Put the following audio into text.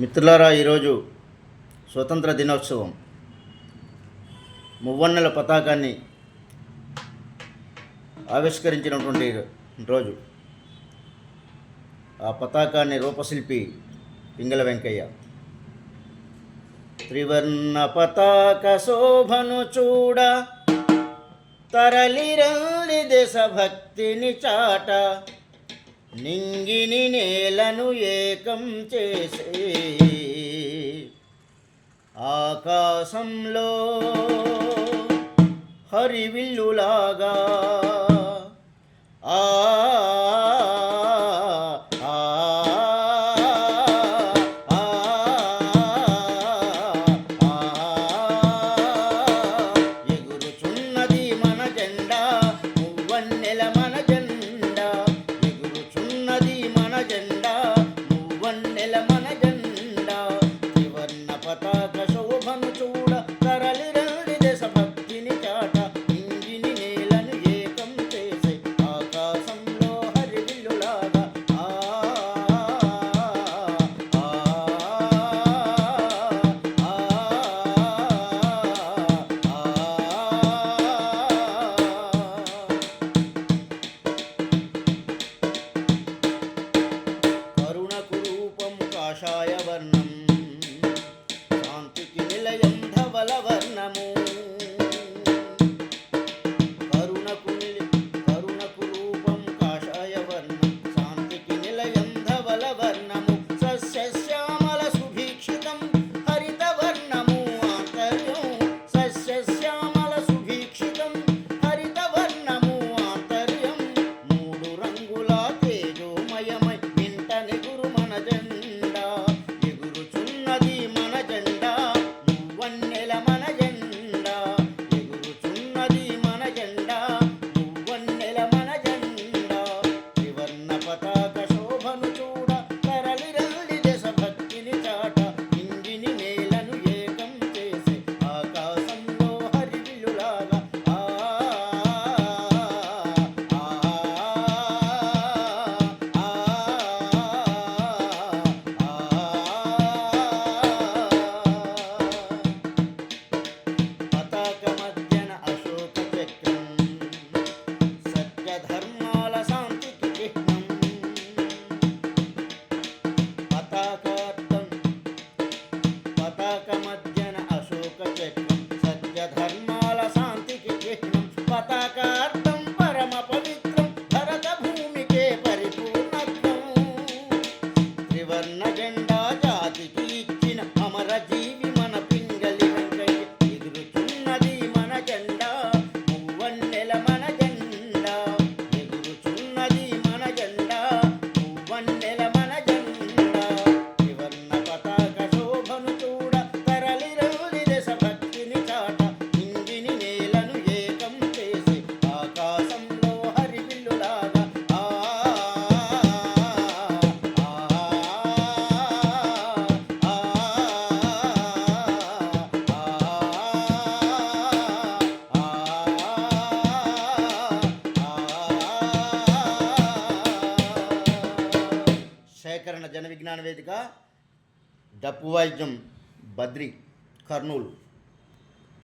మిత్రులారా ఈరోజు స్వతంత్ర దినోత్సవం. మువ్వన్నెల పతాకాన్ని ఆవిష్కరించినటువంటి రోజు. ఆ పతాకాన్ని రూపశిల్పి పింగళ వెంకయ్య. త్రివర్ణ పతాక శోభను చూడ తరలిరంది దేశభక్తిని చాట నింగిని నేలను ఏకం చేసే ఆకాశంలో హరివిల్లులాగా ఆ తల్లి రండి దేశం namoro. పతాకార్థం పరమ పవిత్రం భరత భూమికే పరిపూర్ణత్వం జాతికి ఇచ్చిన అమర జీవి సేకరణ జన విజ్ఞాన వేదిక డప్పు వాయిద్యం బద్రి కర్నూలు.